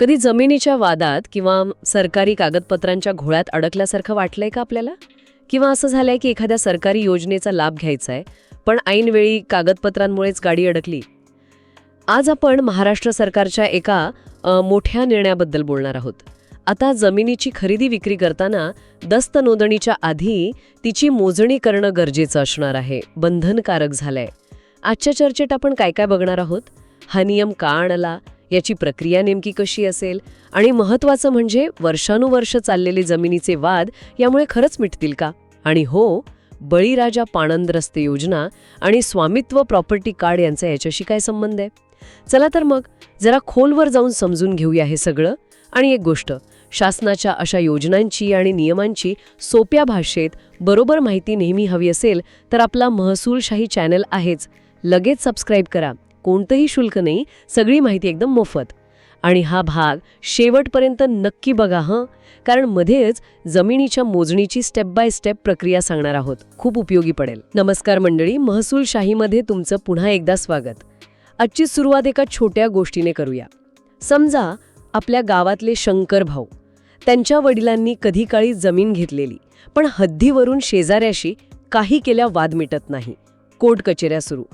कधी जमिनीच्या वादात किंवा सरकारी कागदपत्रांच्या घोळ्यात अडकल्यासारखं वाटलंय का आपल्याला? किंवा असं झालंय की एखाद्या सरकारी योजनेचा लाभ घ्यायचा आहे पण ऐनवेळी कागदपत्रांमुळेच गाडी अडकली? आज आपण महाराष्ट्र सरकारच्या एका मोठ्या निर्णयाबद्दल बोलणार आहोत. आता जमिनीची खरेदी विक्री करताना दस्त नोंदणीच्या आधी तिची मोजणी करणं गरजेचं असणार आहे. बंधनकारक झालंय. आजच्या चर्चेत आपण काय काय बघणार आहोत? हा नियम का आणला? याची प्रक्रिया नेमकी कशी असेल? आणि महत्त्वाचं म्हणजे वर्षानुवर्ष चाललेले जमिनीचे वाद यामुळे खरंच मिटतील का? आणि हो बळीराजा पाणंद रस्ते योजना आणि स्वामित्व प्रॉपर्टी कार्ड यांचा याच्याशी काय संबंध आहे? चला तर मग जरा खोलवर जाऊन समजून घेऊया हे सगळं. आणि एक गोष्ट शासनाच्या अशा योजनांची आणि नियमांची सोप्या भाषेत बरोबर माहिती नेहमी हवी असेल तर आपला महसूलशाही चॅनल आहेच. लगेच सबस्क्राईब करा. कोणतंही शुल्क नाही सगळी माहिती एकदम मोफत. आणि हा भाग शेवटपर्यंत नक्की बघा हं. कारण मध्येच जमिनीच्या मोजणीची स्टेप बाय स्टेप प्रक्रिया सांगणार आहोत. खूप उपयोगी पडेल. नमस्कार मंडळी महसूलशाहीमध्ये तुमचं पुन्हा एकदा स्वागत. आजची सुरुवात एका छोट्या गोष्टीने करूया. समजा आपल्या गावातले शंकर भाऊ त्यांच्या वडिलांनी कधी काळी जमीन घेतलेली पण हद्दीवरून शेजाऱ्याशी काही केल्या वाद मिटत नाही. कोर्ट कचेऱ्या सुरू.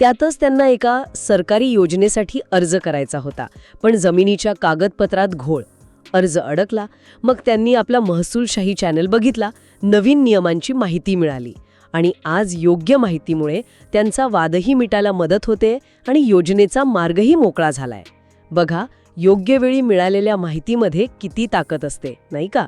त्यातच त्यांना एका सरकारी योजनेसाठी अर्ज करायचा होता. पण जमिनीच्या कागदपत्रात घोळ. अर्ज अडकला. मग त्यांनी आपला महसूलशाही चॅनल बघितला. नवीन नियमांची माहिती मिळाली. आणि आज योग्य माहितीमुळे त्यांचा वादही मिटायला मदत होते आणि योजनेचा मार्गही मोकळा झालाय. बघा योग्य वेळी मिळालेल्या माहितीमध्ये किती ताकद असते नाही का?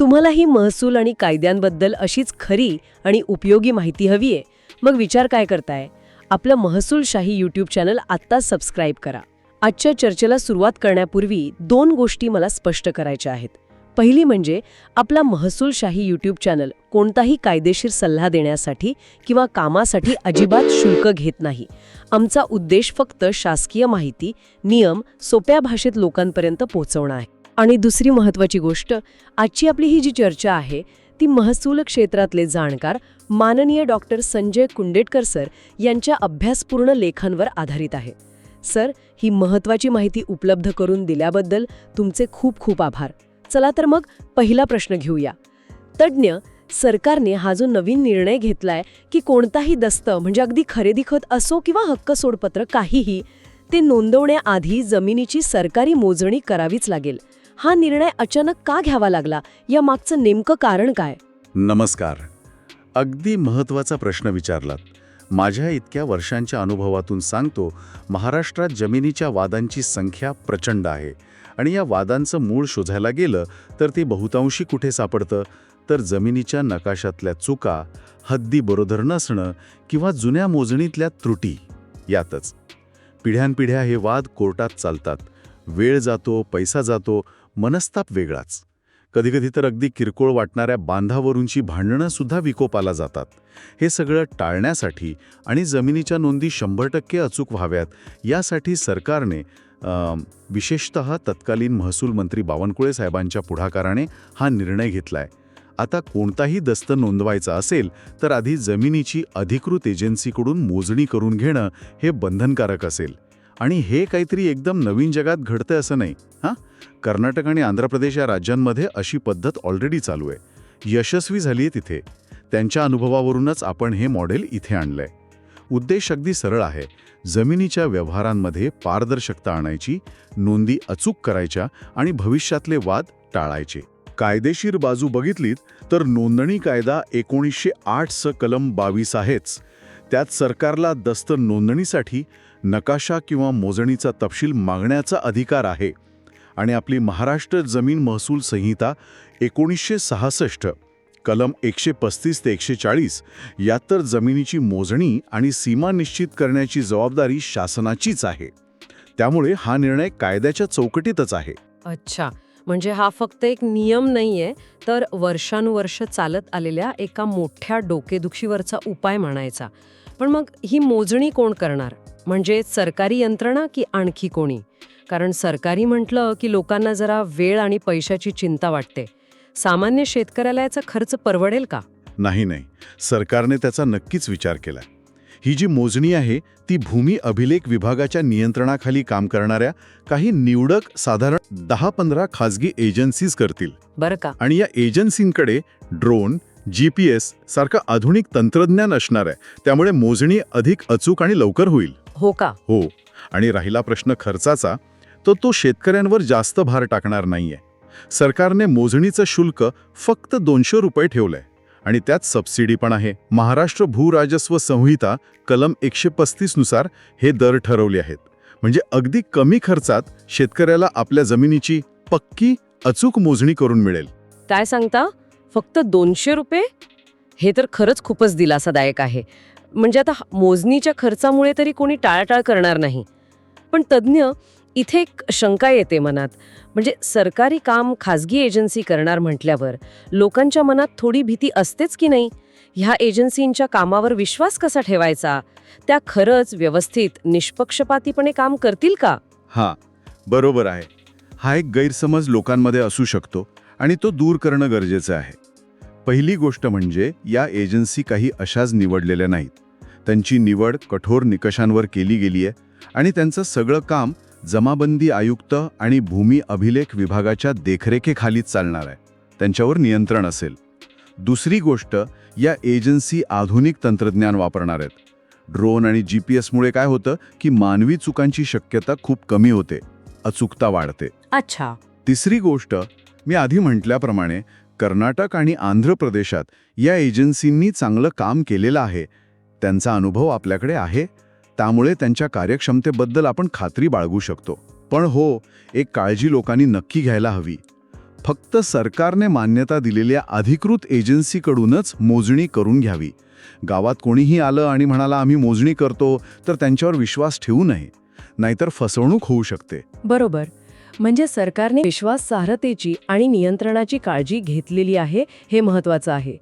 तुम्हालाही महसूल आणि कायद्यांबद्दल अशीच खरी आणि उपयोगी माहिती हवी आहे मग विचार काय करताय? आपलं महसूलशाही यूट्यूब चॅनल आत्ताच सबस्क्राईब करा. आजच्या चर्चेला सुरुवात करण्यापूर्वी दोन गोष्टी मला स्पष्ट करायच्या आहेत. पहिली म्हणजे आपला महसूलशाही यूट्यूब चॅनल कोणताही कायदेशीर सल्ला देण्यासाठी किंवा कामासाठी अजिबात शुल्क घेत नाही. आमचा उद्देश फक्त शासकीय माहिती नियम सोप्या भाषेत लोकांपर्यंत पोहोचवणं आहे. आणि दुसरी महत्त्वाची गोष्ट आजची आपली ही जी चर्चा आहे ती महसूल क्षेत्रातले जाणकार माननीय डॉक्टर संजय कुंडेटकर सर यांच्या अभ्यासपूर्ण लेखांवर आधारित आहे. सर ही महत्त्वाची माहिती उपलब्ध करून दिल्याबद्दल तुमचे खूप खूप आभार. चला तर मग पहिला प्रश्न घेऊया. तज्ज्ञ सरकारने हा जो नवीन निर्णय घेतलाय की कोणताही दस्त म्हणजे अगदी खरेदी खत असो किंवा हक्क सोडपत्र काहीही ते नोंदवण्याआधी जमिनीची सरकारी मोजणी करावीच लागेल. हा निर्णय अचानक का घ्यावा लागला? या मागचं नेमकं कारण काय? नमस्कार. अगदी महत्त्वाचा प्रश्न विचारलात. माझ्या इतक्या वर्षांच्या अनुभवातून सांगतो महाराष्ट्रात जमिनीच्या वादांची संख्या प्रचंड आहे आणि या वादांचं मूळ शोधायला गेलं तर ते बहुतांशी कुठे सापडतं? तर जमिनीच्या नकाशातल्या चुका हद्दी बरोबर नसणं किंवा जुन्या मोजणीतल्या त्रुटी यातच. पिढ्यानपिढ्या हे वाद कोर्टात चालतात. वेळ जातो पैसा जातो मनस्ताप वेगळाच. कधीकधी तर अगदी किरकोळ वाटणाऱ्या बांधावरूनची भांडणं सुद्धा विकोपाला जातात. हे सगळं टाळण्यासाठी आणि जमिनीच्या नोंदी शंभर टक्के अचूक व्हाव्यात यासाठी सरकारने विशेषत विशेषतः तत्कालीन महसूल मंत्री बावनकुळे साहेबांच्या पुढाकाराने हा निर्णय घेतलाय. आता कोणताही दस्त नोंदवायचा असेल तर आधी जमिनीची अधिकृत एजन्सीकडून मोजणी करून घेणं हे बंधनकारक असेल. आणि हे काहीतरी एकदम नवीन जगात घडतंय असं नाही हां? कर्नाटक आणि आंध्र प्रदेश या राज्यांमध्ये अशी पद्धत ऑलरेडी चालू आहे. यशस्वी झाली आहे तिथे. त्यांच्या अनुभवावरूनच आपण हे मॉडेल इथे आणलंय. उद्देश अगदी सरळ आहे. जमिनीच्या व्यवहारांमध्ये पारदर्शकता आणायची नोंदी अचूक करायच्या आणि भविष्यातले वाद टाळायचे. कायदेशीर बाजू बघितलीत तर नोंदणी कायदा एकोणीसशे आठ स कलम बावीस आहेच. त्यात सरकारला दस्त नोंदणीसाठी नकाशा किंवा मोजणीचा तपशील मागण्याचा अधिकार आहे. आणि आपली महाराष्ट्र जमीन महसूल संहिता एकोणीसशे सहासष्ट कलम एकशे पस्तीस ते एकशे चाळीस यात तर जमिनीची मोजणी आणि सीमा निश्चित करण्याची जबाबदारी शासनाचीच आहे. त्यामुळे हा निर्णय कायद्याच्या चौकटीतच आहे. अच्छा. म्हणजे हा फक्त एक नियम नाहीये तर वर्षानुवर्ष चालत आलेल्या एका मोठ्या डोकेदुखीवरचा उपाय म्हणायचा. पण मग ही मोजणी कोण करणार? म्हणजे सरकारी यंत्रणा की आणखी कोणी? कारण सरकारी म्हटलं की लोकांना जरा वेळ आणि पैशाची चिंता वाटते. सामान्य शेतकऱ्याला याचा खर्च परवडेल का? नाही नाही. सरकारने त्याचा नक्कीच विचार केलाय ही जी मोजणी आहे ती भूमी अभिलेख विभागाच्या नियंत्रणाखाली काम करणाऱ्या काही निवडक साधारण दहा पंधरा खाजगी एजन्सीज करतील. बरं का? आणि या एजन्सींकडे ड्रोन जी पी एस सारखं आधुनिक तंत्रज्ञान असणार आहे. त्यामुळे मोजणी अधिक अचूक आणि लवकर होईल. हो का? हो. आणि राहिला प्रश्न खर्चाचा तर तो शेतकऱ्यांवर जास्त भार टाकणार नाहीये. सरकारने मोजणीचं शुल्क फक्त दोनशे रुपये ठेवलंय आणि त्यात सबसिडी पण आहे. महाराष्ट्र भूराजस्व संहिता कलम एकशे पस्तीसनुसार हे दर ठरवले आहेत. म्हणजे अगदी कमी खर्चात शेतकऱ्याला आपल्या जमिनीची पक्की अचूक मोजणी करून मिळेल. काय सांगता? फक्त दोनशे रुपये? हे तर खरंच खूपच दिलासादायक आहे. म्हणजे आता मोजणीच्या खर्चामुळे तरी कोणी टाळाटाळ करणार नाही. पण तज्ज्ञ इथे एक शंका येते मनात. म्हणजे सरकारी काम खाजगी एजन्सी करणार म्हटल्यावर लोकांच्या मनात थोडी भीती असतेच की नाही? ह्या एजन्सींच्या कामावर विश्वास कसा ठेवायचा? त्या खरंच व्यवस्थित निष्पक्षपातीपणे काम करतील का? हां बरोबर आहे. हा एक गैरसमज लोकांमध्ये असू शकतो आणि तो दूर करणं गरजेचं आहे. पहिली गोष्ट म्हणजे या एजन्सी काही अशाच निवडलेल्या नाहीत. त्यांची निवड कठोर निकषांवर केली गेली आहे आणि त्यांचं सगळं काम जमाबंदी आयुक्त आणि भूमी अभिलेख विभागाच्या देखरेखीखालीच चालणार आहे. त्यांच्यावर नियंत्रण असेल. दुसरी गोष्ट या एजन्सी आधुनिक तंत्रज्ञान वापरणार आहेत. ड्रोन आणि जी पी एसमुळे काय होतं की मानवी चुकांची शक्यता खूप कमी होते. अचूकता वाढते. अच्छा. तिसरी गोष्ट मी आधी म्हटल्याप्रमाणे कर्नाटक आणि आंध्र प्रदेशात या एजन्सींनी चांगलं काम केलेलं आहे. त्यांचा अनुभव आपल्याकडे आहे? त्यामुळे त्यांच्या कार्यक्षमतेबद्दल आपण खात्री बाळगू शकतो. पण हो एक काळजी लोकांनी नक्की घ्यायला हवी. फक्त सरकारने मान्यता दिलेल्या अधिकृत एजन्सीकडूनच मोजणी करून घ्यावी. गावात कोणीही आलं आणि म्हणाला आम्ही मोजणी करतो तर त्यांच्यावर विश्वास ठेवू नये. नाहीतर फसवणूक होऊ शकते. बरोबर. म्हणजे सरकारने विश्वासार्हतेची आणि नियंत्रणाची काळजी घेतलेली आहे हे महत्वाचं आहे.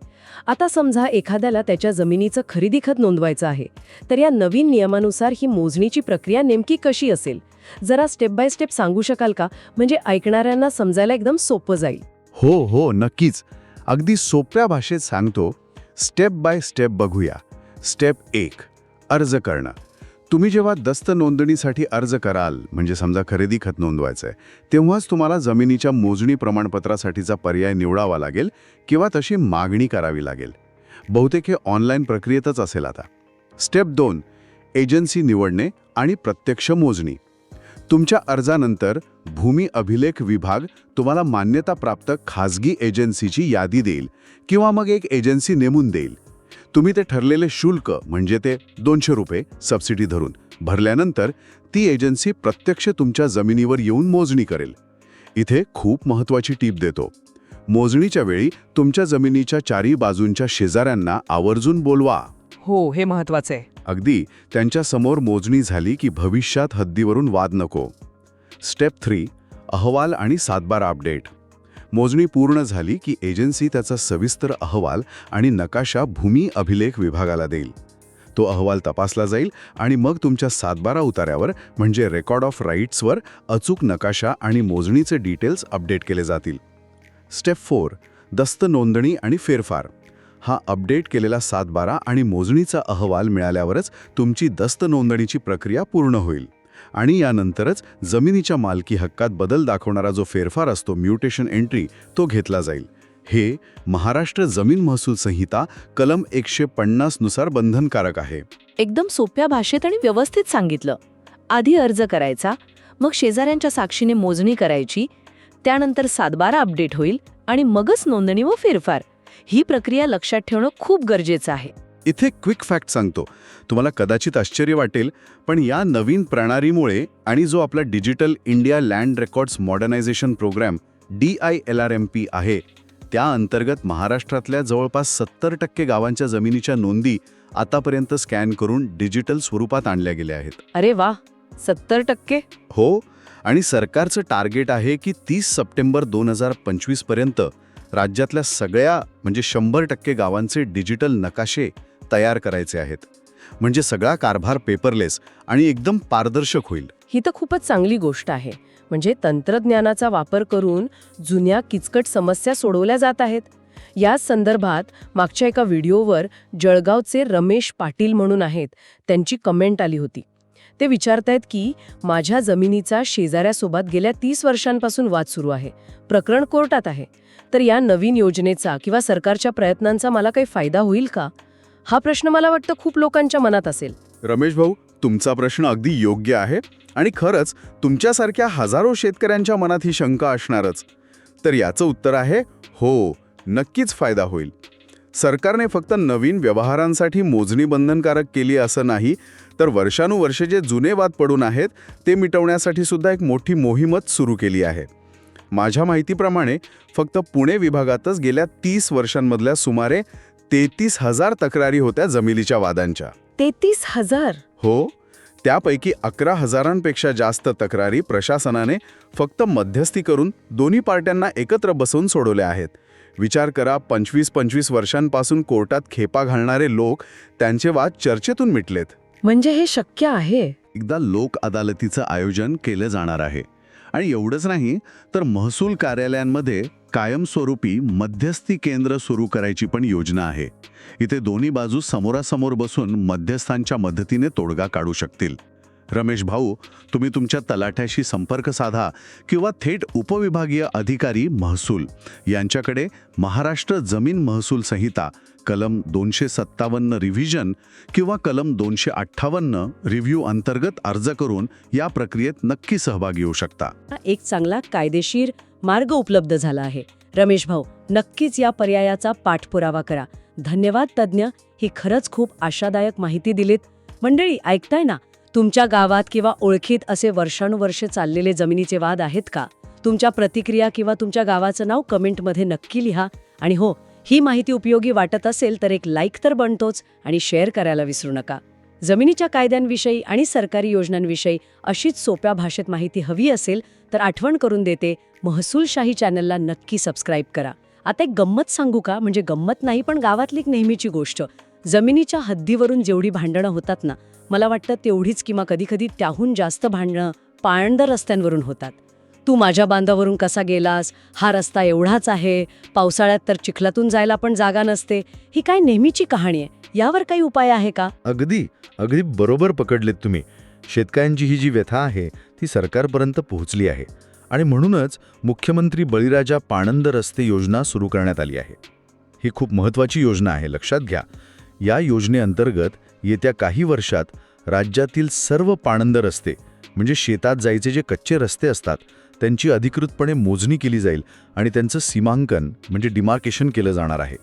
आता समजा एखाद्याला त्याच्या जमिनीचं खरेदी खत नोंदवायचं आहे तर या नवीन नियमानुसार ही मोजणीची प्रक्रिया नेमकी कशी असेल? जरा स्टेप बाय स्टेप सांगू शकाल का? म्हणजे ऐकणाऱ्यांना समजायला एकदम सोपं जाईल. हो हो नक्कीच. अगदी सोप्या भाषेत सांगतो स्टेप बाय स्टेप बघूया. स्टेप एक अर्ज करणं. तुम्ही जेव्हा दस्त नोंदणीसाठी अर्ज कराल म्हणजे समजा खरेदी खत नोंदवायचं आहे तेव्हाच तुम्हाला जमिनीच्या मोजणी प्रमाणपत्रासाठीचा पर्याय निवडावा लागेल किंवा तशी मागणी करावी लागेल. बहुतेक हे ऑनलाईन प्रक्रियेतच असेल आता. स्टेप दोन एजन्सी निवडणे आणि प्रत्यक्ष मोजणी. तुमच्या अर्जानंतर भूमी अभिलेख विभाग तुम्हाला मान्यताप्राप्त खाजगी एजन्सीची यादी देईल किंवा मग एक एजन्सी नेमून देईल. तुम्ही ते ठरलेले शुल्क म्हणजे ते दोनशे रुपये सबसिडी धरून भरल्यानंतर ती एजन्सी प्रत्यक्ष तुमच्या जमिनीवर येऊन मोजणी करेल. इथे खूप महत्त्वाची टीप देतो. मोजणीच्या वेळी तुमच्या जमिनीच्या चारी बाजूंच्या शेजाऱ्यांना आवर्जून बोलवा. हो हे महत्वाचं आहे. अगदी त्यांच्यासमोर मोजणी झाली की भविष्यात हद्दीवरून वाद नको. स्टेप थ्री अहवाल आणि सातबारा अपडेट मोजणी पूर्ण झाली की एजन्सी त्याचा सविस्तर अहवाल आणि नकाशा भूमी अभिलेख विभागाला देईल. तो अहवाल तपासला जाईल आणि मग तुमच्या सातबारा उतार्यावर म्हणजे रेकॉर्ड ऑफ राईट्सवर अचूक नकाशा आणि मोजणीचे डिटेल्स अपडेट केले जातील. स्टेप फोर दस्त नोंदणी आणि फेरफार. हा अपडेट केलेला सातबारा आणि मोजणीचा अहवाल मिळाल्यावरच तुमची दस्त नोंदणीची प्रक्रिया पूर्ण होईल. आणि यानंतरच जमिनीच्या मालकी हक्कात बदल दाखवणारा जो फेरफार असतो म्युटेशन एंट्री तो घेतला जाईल. हे महाराष्ट्र जमीन महसूल संहिता कलम एकशे पन्नासनुसार बंधनकारक आहे. एकदम सोप्या भाषेत आणि व्यवस्थित सांगितलं. आधी अर्ज करायचा मग शेजाऱ्यांच्या साक्षीने मोजणी करायची त्यानंतर सातबारा अपडेट होईल आणि मगच नोंदणी व फेरफार. ही प्रक्रिया लक्षात ठेवणं खूप गरजेचं आहे. इथे क्विक फॅक्ट सांगतो. तुम्हाला कदाचित आश्चर्य वाटेल पण या नवीन प्रणालीमुळे आणि जो आपला digital India land records modernisation programme D I L R M P आहे त्या अंतर्गत महाराष्ट्रातल्या जवळपास सत्तर टक्के गावांच्या जमिनीच्या नोंदी आतापर्यंत स्कॅन करून डिजिटल स्वरूपात आणल्या गेल्या आहेत. अरे वा! सत्तर टक्के? हो आणि सरकारचं टार्गेट आहे की तीस सप्टेंबर दोन हजार पंचवीसपर्यंत राज्यातल्या सगळ्या म्हणजे शंभर टक्के गावांचे डिजिटल नकाशे तयार करायचे आहेत. म्हणजे सगळा कारभार पेपरलेस आणि एकदम पारदर्शक होईल. ही तर खूपच चांगली गोष्ट आहे. म्हणजे तंत्रज्ञानाचा वापर करून जुन्या किचकट समस्या सोडवल्या जात आहेत. याच संदर्भात मागच्या एका व्हिडिओवर जळगावचे रमेश पाटील म्हणून आहेत त्यांची कमेंट आली होती. ते विचारतायत की माझ्या जमिनीचा शेजाऱ्यासोबत गेल्या तीस वर्षांपासून वाद सुरू आहे. प्रकरण कोर्टात आहे. तर या नवीन योजनेचा किंवा सरकारच्या प्रयत्नांचा मला काही फायदा होईल का? हा प्रश्न मला वाटतं खूप लोकांच्या मनात असेल. रमेश भाऊ तुमचा प्रश्न अगदी योग्य आहे आणि खरंच तुमच्यासारख्या हजारो शेतकऱ्यांच्या मनात ही शंका असणारच. तर याचं उत्तर आहे हो नक्कीच फायदा होईल. सरकारने फक्त नवीन व्यवहारांसाठी मोजणी बंधनकारक केली असं नाही तर वर्षानुवर्षे जे जुने वाद पडून आहेत ते मिटवण्यासाठी सुद्धा एक मोठी मोहीमच सुरू केली आहे. माझ्या माहितीप्रमाणे फक्त पुणे विभागातच गेल्या तीस वर्षांमधल्या सुमारे तेहतीस हजार तक्रारी होत्या जमिनीच्या वादांच्या. तेहतीस हजार? हो त्यापैकी अकरा हजारांपेक्षा जास्त तक्रारी प्रशासनाने फक्त मध्यस्थी करून दोन्ही पार्ट्यांना एकत्र बसवून सोडवल्या आहेत. विचार करा पंचवीस पंचवीस वर्षांपासून कोर्टात खेपा घालणारे लोक त्यांचे वाद चर्चेतून मिटलेत. म्हणजे हे शक्य आहे? एकदा लोक अदालतीचं आयोजन केलं जाणार आहे. आणि एवढंच नाही तर महसूल कार्यालयांमध्ये कायमस्वरूपी मध्यस्थी केंद्र सुरू करायची पण योजना आहे. इथे दोन्ही बाजू समोरासमोर बसून मध्यस्थांच्या मदतीने तोडगा काढू शकतील. रमेश भाऊ तुम्ही तुमच्या तलाठ्याशी संपर्क साधा किंवा थेट उपविभागीय अधिकारी महसूल यांच्याकडे महाराष्ट्र जमीन महसूल संहिता कलम दोनशे सत्तावन्न रिव्हिजन किंवा कलम दोनशे अठ्ठावन्न रिव्ह्यू अंतर्गत अर्ज करून या प्रक्रियेत नक्की सहभागी होऊ शकता. एक चांगला कायदेशीर मार्ग उपलब्ध झाला आहे. रमेश भाऊ नक्कीच या पर्यायाचा पाठपुरावा करा. धन्यवाद तज्ज्ञ ही खरंच खूप आशादायक माहिती दिलीत. मंडळी ऐकताय ना? तुमच्या गावात किंवा ओळखीत असे वर्षानुवर्षे चाललेले जमिनीचे वाद आहेत का? तुमच्या प्रतिक्रिया किंवा तुमच्या गावाचं नाव कमेंटमध्ये नक्की लिहा. आणि हो ही माहिती उपयोगी वाटत असेल तर एक लाईक तर बनतोच आणि शेअर करायला विसरू नका. जमिनीच्या कायद्यांविषयी आणि सरकारी योजनांविषयी अशीच सोप्या भाषेत माहिती हवी असेल तर आठवण करून देते. महसूलशाही चॅनलला नक्की सबस्क्राईब करा. आता एक गंमत सांगू का? म्हणजे गंमत नाही पण गावातली एक नेहमीची गोष्ट. जमिनीच्या हद्दीवरून जेवढी भांडणं होतात ना मला वाटतं तेवढीच किंवा कधीकधी त्याहून जास्त भांडणं पाळंदर रस्त्यांवरून होतात. तू माझ्या बांधावरून कसा गेलास? हा रस्ता एवढाच आहे. पावसाळ्यात तर चिखलातून जायला पण जागा नसते. ही काय नेहमीची कहाणी आहे? यावर काही उपाय आहे का? अगदी अगदी बरोबर पकडलेत तुम्ही. शेतकऱ्यांची ही जी व्यथा आहे ती सरकारपर्यंत पोहोचली आहे. आणि म्हणूनच मुख्यमंत्री बळीराजा पाणंद रस्ते योजना सुरू करण्यात आली आहे. ही खूप महत्त्वाची योजना आहे लक्षात घ्या. या योजनेअंतर्गत येत्या काही वर्षात राज्यातील सर्व पाणंद रस्ते म्हणजे शेतात जायचे जे कच्चे रस्ते असतात त्यांची अधिकृतपणे मोजणी केली जाईल आणि त्यांचं सीमांकन म्हणजे डिमार्केशन केलं जाणार आहे.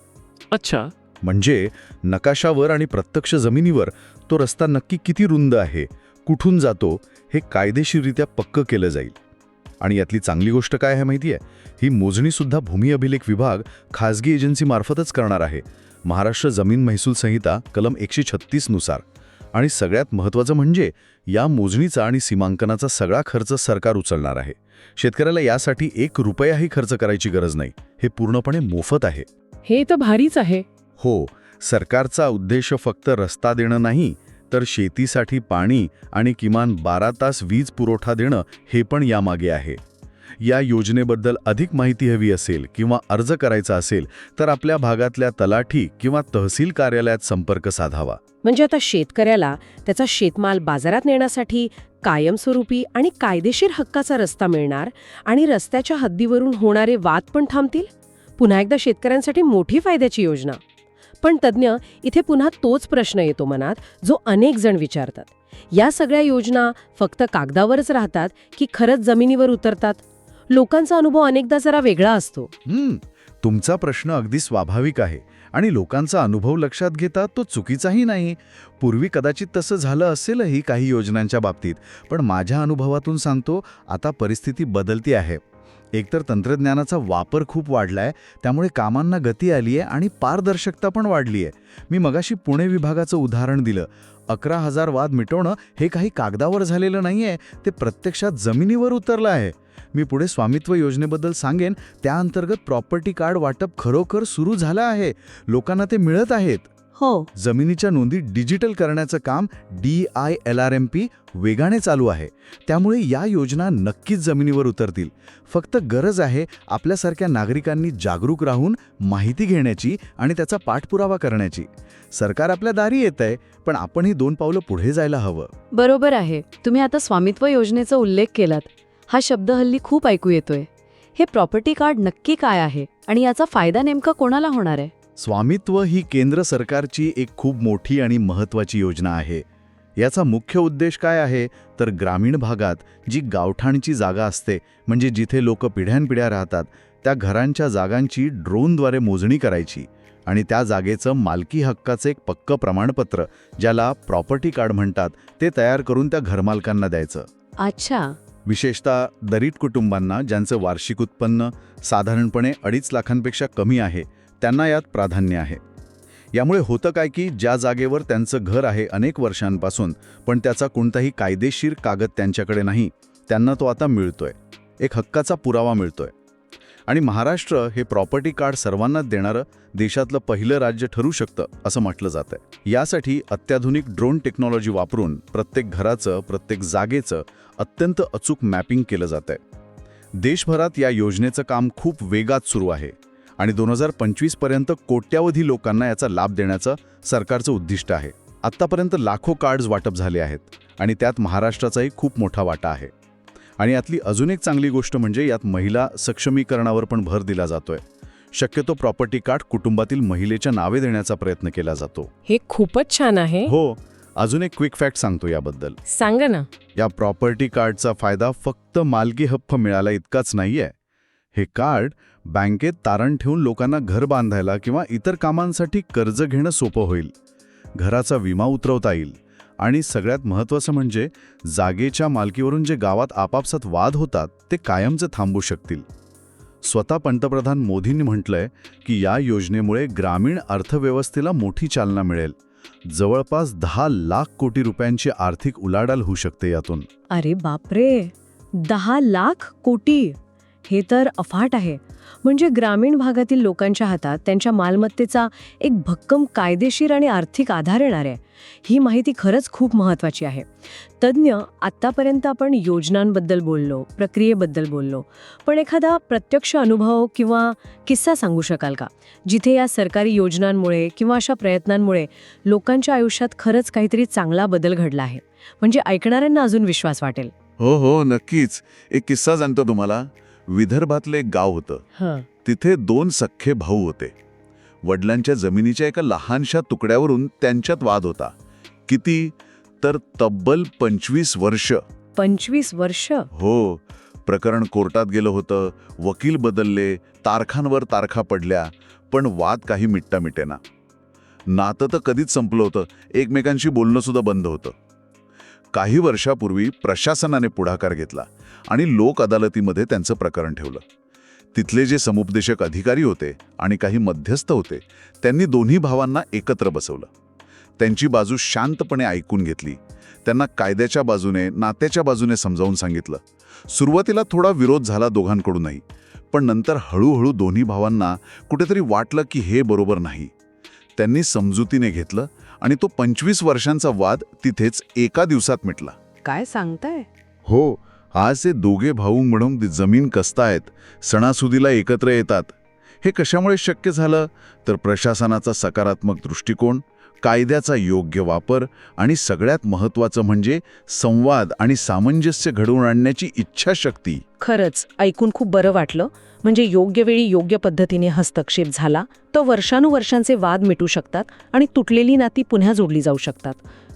अच्छा. म्हणजे नकाशावर आणि प्रत्यक्ष जमिनीवर तो रस्ता नक्की किती रुंद आहे कुठून जातो हे कायदेशीररित्या पक्क केलं जाईल. आणि यातली चांगली गोष्ट काय आहे माहिती आहे ही मोजणीसुद्धा भूमी अभिलेख विभाग खाजगी एजन्सीमार्फतच करणार आहे. महाराष्ट्र जमीन महसूल संहिता कलम एकशे छत्तीसनुसार आणि सगळ्यात महत्त्वाचं म्हणजे या मोजणीचा आणि सीमांकनाचा सगळा खर्च सरकार उचलणार आहे. शेतकऱ्याला यासाठी एक रुपयाही खर्च करायची गरज नाही. हे पूर्णपणे मोफत आहे. हे तर भारीच आहे. हो सरकारचा उद्देश फक्त रस्ता देणं नाही तर शेतीसाठी पाणी आणि किमान बारा तास वीज पुरवठा देणं हे पण यामागे आहे. या योजनेबद्दल अधिक माहिती हवी असेल किंवा अर्ज करायचा असेल तर आपल्या भागातल्या तलाठी किंवा तहसील कार्यालयात संपर्क साधावा. म्हणजे आता शेतकऱ्याला त्याचा शेतमाल बाजारात नेण्यासाठी कायमस्वरूपी आणि कायदेशीर हक्काचा रस्ता मिळणार आणि रस्त्याच्या हद्दीवरून होणारे वाद पण थांबतील? पुन्हा एकदा शेतकऱ्यांसाठी मोठी फायद्याची योजना. पण तज्ज्ञ इथे पुन्हा तोच प्रश्न येतो मनात जो अनेक जण विचारतात. या सगळ्या योजना फक्त कागदावरच राहतात की खरंच जमिनीवर उतरतात? लोकांचा अनुभव अनेकदा जरा वेगळा असतो. तुमचा प्रश्न अगदी स्वाभाविक आहे आणि लोकांचा अनुभव लक्षात घेता तो चुकीचाही नाही. पूर्वी कदाचित तसं झालं असेलही काही योजनांच्या बाबतीत पण माझ्या अनुभवातून सांगतो आता परिस्थिती बदलती आहे. एकतर तंत्रज्ञानाचा वापर खूप वाढलाय त्यामुळे कामांना गती आली आहे आणि पारदर्शकता पण वाढली आहे मी मगाशी पुणे विभागाचं उदाहरण दिलं. अकरा हजार वाद मिटवणं हे काही कागदावर झालेलं नाही आहे ते प्रत्यक्षात जमिनीवर उतरलं आहे. मी पुढे स्वामित्व योजनेबद्दल सांगेन त्या अंतर्गत प्रॉपर्टी कार्ड वाटप खरोखर सुरू झालं आहे. लोकांना ते मिळत आहेत. हो. जमिनीच्या नोंदी डिजिटल करण्याचं काम D I L R M P वेगाने चालू आहे. त्यामुळे या योजना नक्कीच जमिनीवर उतरतील. फक्त गरज आहे आपल्यासारख्या नागरिकांनी जागरूक राहून माहिती घेण्याची आणि त्याचा पाठपुरावा करण्याची. सरकार आपल्या दारी येत आहे पण आपण ही दोन पावलं पुढे जायला हवं. बरोबर आहे. तुम्ही आता स्वामित्व योजनेचा उल्लेख केलात. हा शब्द हल्ली खूप ऐकू येतोय. हे प्रॉपर्टी कार्ड नक्की काय आहे आणि याचा फायदा नेमका कोणाला होणार आहे? स्वामित्व ही केंद्र सरकारची एक खूप मोठी आणि महत्त्वाची योजना आहे. याचा मुख्य उद्देश काय आहे? तर ग्रामीण भागात जी गावठाणची जागा असते म्हणजे जिथे लोक पिढ्यानपिढ्या राहतात त्या घरांच्या जागांची ड्रोनद्वारे मोजणी करायची आणि त्या जागेचं मालकी हक्काचं एक पक्क प्रमाणपत्र ज्याला प्रॉपर्टी कार्ड म्हणतात ते तयार करून त्या घरमालकांना द्यायचं. अच्छा. विशेषतः दरीत कुटुंबांना ज्यांचं वार्षिक उत्पन्न साधारणपणे अडीच लाखांपेक्षा कमी आहे त्यांना यात प्राधान्य आहे. यामुळे होतं काय की ज्या जागेवर त्यांचं घर आहे अनेक वर्षांपासून पण त्याचा कोणताही कायदेशीर कागद त्यांच्याकडे नाही त्यांना तो आता मिळतोय. एक हक्काचा पुरावा मिळतोय. आणि महाराष्ट्र हे प्रॉपर्टी कार्ड सर्वांनाच देणारं देशातलं पहिलं राज्य ठरू शकतं असं म्हटलं जातंय. यासाठी अत्याधुनिक ड्रोन टेक्नॉलॉजी वापरून प्रत्येक घराचं प्रत्येक जागेचं अत्यंत अचूक मॅपिंग केलं जातंय. देशभरात या योजनेचं काम खूप वेगात सुरू आहे. आणि दोन हजार पंचवीसपर्यंत कोट्यावधी लोकांना याचा लाभ देण्याचं सरकारचं उद्दिष्ट आहे. आत्तापर्यंत लाखो कार्ड्स वाटप झाले आहेत आणि त्यात महाराष्ट्राचाही खूप मोठा वाटा आहे. आणि यातली अजून एक चांगली गोष्ट म्हणजे यात महिला सक्षमीकरणावर पण भर दिला जातोय. शक्यतो प्रॉपर्टी कार्ड कुटुंबातील महिलेच्या नावे देण्याचा प्रयत्न केला जातो. हे खूपच छान आहे. हो अजून एक क्विक फॅक्ट सांगतो याबद्दल. सांगा ना. या प्रॉपर्टी कार्डचा फायदा फक्त मालकी हप्प मिळाला इतकाच नाहीये. हे कार्ड बँकेत तारण ठेवून लोकांना घर बांधायला किंवा इतर कामांसाठी कर्ज घेणं सोपं होईल. घराचा विमा उतरवता येईल. आणि सगळ्यात महत्त्वाचं म्हणजे जागेच्या मालकीवरून जे गावात आपापसात वाद होतात ते कायमचे थांबू शकतील. स्वतः पंतप्रधान मोदींनी म्हटलंय की या योजनेमुळे ग्रामीण अर्थव्यवस्थेला मोठी चालना मिळेल. जवळपास दहा लाख कोटी रुपयांची आर्थिक उलाढाल होऊ शकते यातून. अरे बापरे! दहा लाख कोटी! हे तर अफाट आहे. म्हणजे ग्रामीण भागातील लोकांच्या हातात त्यांच्या मालमत्तेचा एक भक्कम कायदेशीर आणि आर्थिक आधार येणार आहे. ही माहिती खरंच खूप महत्त्वाची आहे. तज्ज्ञ आत्तापर्यंत आपण योजनांबद्दल बोललो प्रक्रियेबद्दल बोललो पण एखादा प्रत्यक्ष अनुभव किंवा किस्सा सांगू शकाल का? जिथे या सरकारी योजनांमुळे किंवा अशा प्रयत्नांमुळे लोकांच्या आयुष्यात खरंच काहीतरी चांगला बदल घडला आहे. म्हणजे ऐकणाऱ्यांना अजून विश्वास वाटेल. हो हो नक्कीच. एक किस्सा सांगतो तुम्हाला. विदर्भातलं एक गाव होतं. तिथे दोन सख्खे भाऊ होते. वडिलांच्या जमिनीच्या एका लहानशा तुकड्यावरून त्यांच्यात वाद होता. किती? तर तब्बल पंचवीस वर्ष. पंचवीस वर्ष? हो. प्रकरण कोर्टात गेलं होतं. वकील बदलले. तारखांवर तारखा पडल्या. पण वाद काही मिट्टा मिटेना नातं तर कधीच संपलं होतं. एकमेकांशी बोलणं सुद्धा बंद होतं. काही वर्षापूर्वी प्रशासनाने पुढाकार घेतला. आणि लोक अदालतीमध्ये त्यांचं प्रकरण ठेवलं. तिथले जे समुपदेशक अधिकारी होते आणि काही मध्यस्थ होते त्यांनी दोन्ही भावांना एकत्र बसवलं. त्यांची बाजू शांतपणे ऐकून घेतली. त्यांना कायद्याच्या बाजूने नात्याच्या बाजूने समजावून सांगितलं. सुरुवातीला थोडा विरोध झाला दोघांकडूनही पण नंतर हळूहळू दोन्ही भावांना कुठेतरी वाटलं की हे बरोबर नाही. त्यांनी समजुतीने घेतलं आणि तो पंचवीस वर्षांचा वाद तिथेच एका दिवसात मिटला. काय सांगताय? हो आज ते दोघे भाऊ म्हणून जमीन कसतायत सणासुदीला एकत्र येतात. हे कशामुळे शक्य झालं? तर प्रशासनाचा सकारात्मक दृष्टिकोन कायद्याचा योग्य वापर आणि सगळ्यात महत्त्वाचं म्हणजे संवाद आणि सामंजस्य घडवून आणण्याची इच्छाशक्ती. खरंच ऐकून खूप बरं वाटलं. म्हणजे योग्य वेळी योग्य पद्धतीने हस्तक्षेप झाला तर वर्षानुवर्षांचे वाद मिटू शकतात आणि तुटलेली नाती पुन्हा जोडली जाऊ शकतात.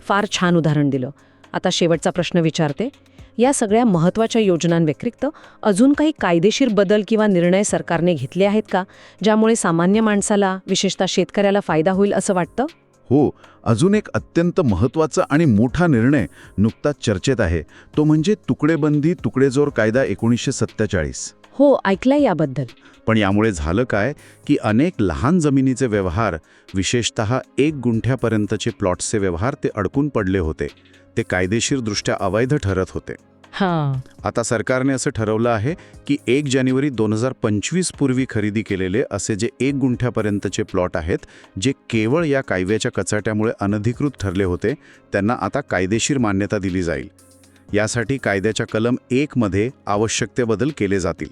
फार छान उदाहरण दिलं. आता शेवटचा प्रश्न विचारते. या सगळ्या महत्त्वाच्या योजनांव्यतिरिक्त अजून काही कायदेशीर बदल किंवा निर्णय सरकारने घेतले आहेत का? ज्यामुळे सामान्य माणसाला विशेषतः शेतकऱ्याला फायदा होईल असं वाटतं? हो अजून एक अत्यंत महत्त्वाचा आणि मोठा निर्णय नुकताच चर्चेत आहे. तो म्हणजे तुकडेबंदी तुकडेजोर कायदा एकोणीसशे सत्तेचाळीस. हो ऐकलंय याबद्दल. पण यामुळे झालं काय की अनेक लहान जमिनीचे व्यवहार विशेषत एक गुंठ्यापर्यंतचे प्लॉट्सचे व्यवहार ते अडकून पडले होते. ते कायदेशीरदृष्ट्या अवैध ठरत होते. हां. आता सरकारने असं ठरवलं आहे की एक जानेवारी दोन हजार पंचवीस पूर्वी खरेदी केलेले असे जे एक गुंठ्यापर्यंतचे प्लॉट आहेत जे केवळ या कायद्याच्या कचाट्यामुळे अनधिकृत ठरले होते त्यांना आता कायदेशीर मान्यता दिली जाईल. यासाठी कायद्याच्या कलम एकमध्ये आवश्यक ते बदल केले जातील.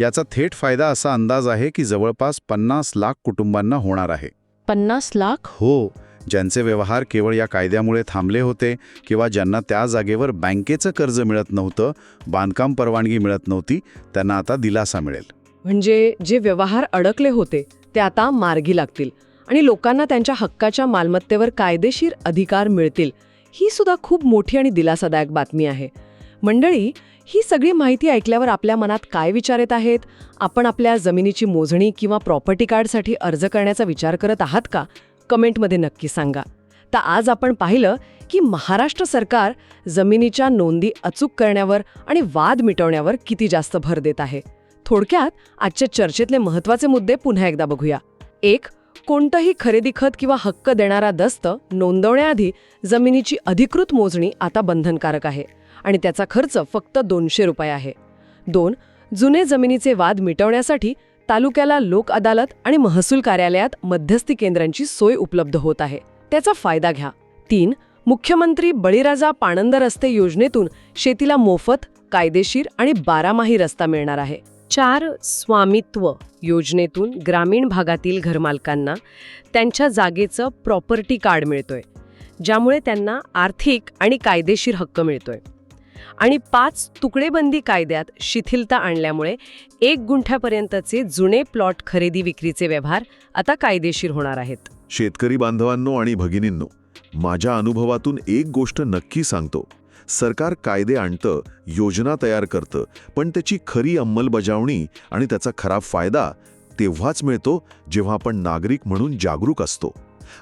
याचा थेट फायदा असा अंदाज आहे की जवळपास पन्नास लाख कुटुंबांना होणार आहे. पन्नास लाख? हो. ज्यांचे व्यवहार केवळ या कायद्यामुळे थांबले होते किंवा ज्यांना त्या जागेवर बँकेचं कर्ज मिळत नव्हतं बांधकाम परवानगी मिळत नव्हती त्यांना आता दिलासा मिळेल. म्हणजे जे व्यवहार अडकले होते ते आता मार्गी लागतील आणि लोकांना त्यांच्या हक्काच्या मालमत्तेवर कायदेशीर अधिकार मिळतील ही सुद्धा खूप मोठी आणि दिलासादायक बातमी आहे. मंडळी ही सगळी माहिती ऐकल्यावर आपल्या मनात काय विचार येत आहेत? आपण आपल्या जमिनीची मोजणी किंवा प्रॉपर्टी कार्डसाठी अर्ज करण्याचा विचार करत आहात का? कमेंटमध्ये नक्की सांगा. तर आज आपण पाहिलं की महाराष्ट्र सरकार जमिनीच्या नोंदी अचूक करण्यावर आणि वाद मिटवण्यावर किती जास्त भर देत आहे. थोडक्यात आजच्या चर्चेतले महत्त्वाचे मुद्दे पुन्हा एकदा बघूया. एक कोणतंही खरेदी खत किंवा हक्क देणारा दस्त नोंदवण्याआधी जमिनीची अधिकृत मोजणी आता बंधनकारक आहे आणि त्याचा खर्च फक्त दोनशे रुपये आहे. दोन जुने जमिनीचे वाद मिटवण्यासाठी तालुक्याला लोक अदालत आणि महसूल कार्यालयात मध्यस्थी केंद्रांची सोय उपलब्ध होत आहे. त्याचा फायदा घ्या. तीन मुख्यमंत्री बळीराजा पाणंद रस्ते योजनेतून शेतीला मोफत कायदेशीर आणि बारामाही रस्ता मिळणार आहे. चार स्वामित्व योजनेतून ग्रामीण भागातील घरमालकांना त्यांच्या जागेचं प्रॉपर्टी कार्ड मिळतोय ज्यामुळे त्यांना आर्थिक आणि कायदेशीर हक्क मिळतोय. आणि पाच तुकडेबंदी कायद्यात शिथिलता आणल्यामुळे एक गुंठ्यापर्यंतचे जुने प्लॉट खरेदी विक्रीचे व्यवहार आता कायदेशीर होणार आहेत. शेतकरी बांधवांनो आणि भगिनींनो माझ्या अनुभवातून एक गोष्ट नक्की सांगतो. सरकार कायदे आणतं योजना तयार करतं पण त्याची खरी अंमलबजावणी आणि त्याचा खरा फायदा तेव्हाच मिळतो जेव्हा आपण नागरिक म्हणून जागरूक असतो.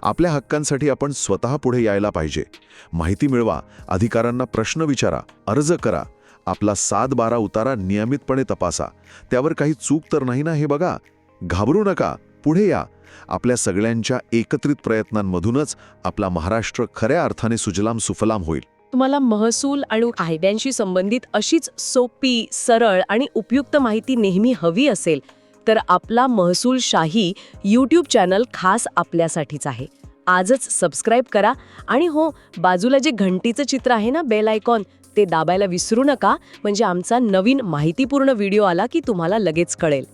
आपल्या हक्कांसाठी आपण स्वतः पुढे यायला पाहिजे. माहिती मिळवा अधिकाऱ्यांना प्रश्न विचारा अर्ज करा आपला सात बारा उतारा नियमितपणे तपासा. त्यावर काही चूक तर नाही ना हे बघा? घाबरू नका पुढे या. आपल्या सगळ्यांच्या एकत्रित प्रयत्नांमधूनच आपला महाराष्ट्र खऱ्या अर्थाने सुजलाम सुफलाम होईल. तुम्हाला महसूल आणि कायद्यांशी संबंधित अशीच सोपी सरळ आणि उपयुक्त माहिती नेहमी हवी असेल तर आपला महसूल शाही यूट्यूब चॅनल खास आपल्यासाठीच आहे. आजच सबस्क्राईब करा आणि हो बाजूला जे घंटीचं चित्र आहे ना बेल आयकॉन ते दाबायला विसरू नका. म्हणजे आमचा नवीन माहितीपूर्ण व्हिडिओ आला की तुम्हाला लगेच कळेल.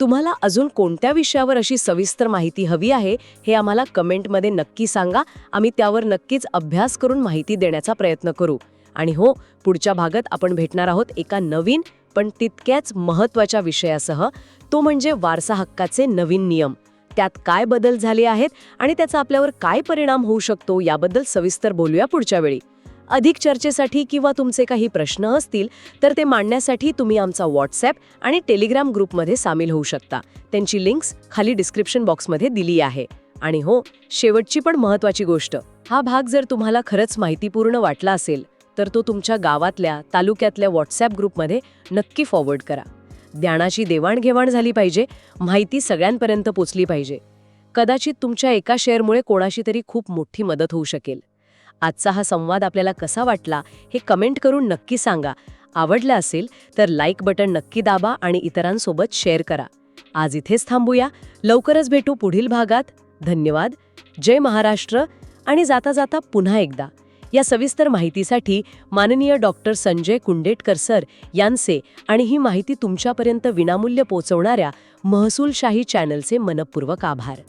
तुम्हाला अजून कोणत्या विषयावर अशी सविस्तर माहिती हवी आहे हे आम्हाला कमेंटमध्ये नक्की सांगा. आम्ही त्यावर नक्कीच अभ्यास करून माहिती देण्याचा प्रयत्न करू. आणि हो पुढच्या भागात आपण भेटणार आहोत एका नवीन पण तितक्याच महत्त्वाच्या विषयासह तो म्हणजे वारसा हक्काचे नवीन नियम. त्यात काय बदल झाले आहेत आणि त्याचा आपल्यावर काय परिणाम होऊ शकतो याबद्दल सविस्तर बोलूया पुढच्या वेळी. अधिक चर्चेसाठी किंवा तुमचे काही प्रश्न असतील तर ते मांडण्यासाठी तुम्ही आमचा व्हॉट्सॲप आणि टेलिग्राम ग्रुपमध्ये सामील होऊ शकता. त्यांची लिंक्स खाली डिस्क्रिप्शन बॉक्समध्ये दिली आहे. आणि हो शेवटची पण महत्त्वाची गोष्ट. हा भाग जर तुम्हाला खरंच माहितीपूर्ण वाटला असेल तर तो तुमच्या गावातल्या तालुक्यातल्या व्हॉट्सॲप ग्रुपमध्ये नक्की फॉरवर्ड करा. ज्ञानाची देवाणघेवाण झाली पाहिजे माहिती सगळ्यांपर्यंत पोचली पाहिजे. कदाचित तुमच्या एका शेअरमुळे कोणाशी तरी खूप मोठी मदत होऊ शकेल. आजचा हा संवाद आपल्याला कसा वाटला हे कमेंट करून नक्की सांगा. आवडला असेल तर लाईक बटन नक्की दाबा आणि इतरांसोबत शेअर करा. आज इथेच थांबूया. लवकरच भेटू पुढील भागात. धन्यवाद. जय महाराष्ट्र. आणि जाता जाता पुन्हा एकदा. या सविस्तर माहितीसाठी माननीय डॉक्टर संजय कुंडेटकर सर यांचे आणि ही माहिती तुमच्यापर्यंत विनामूल्य पोहोचवणाऱ्या महसूलशाही चॅनलचे मनपूर्वक आभार.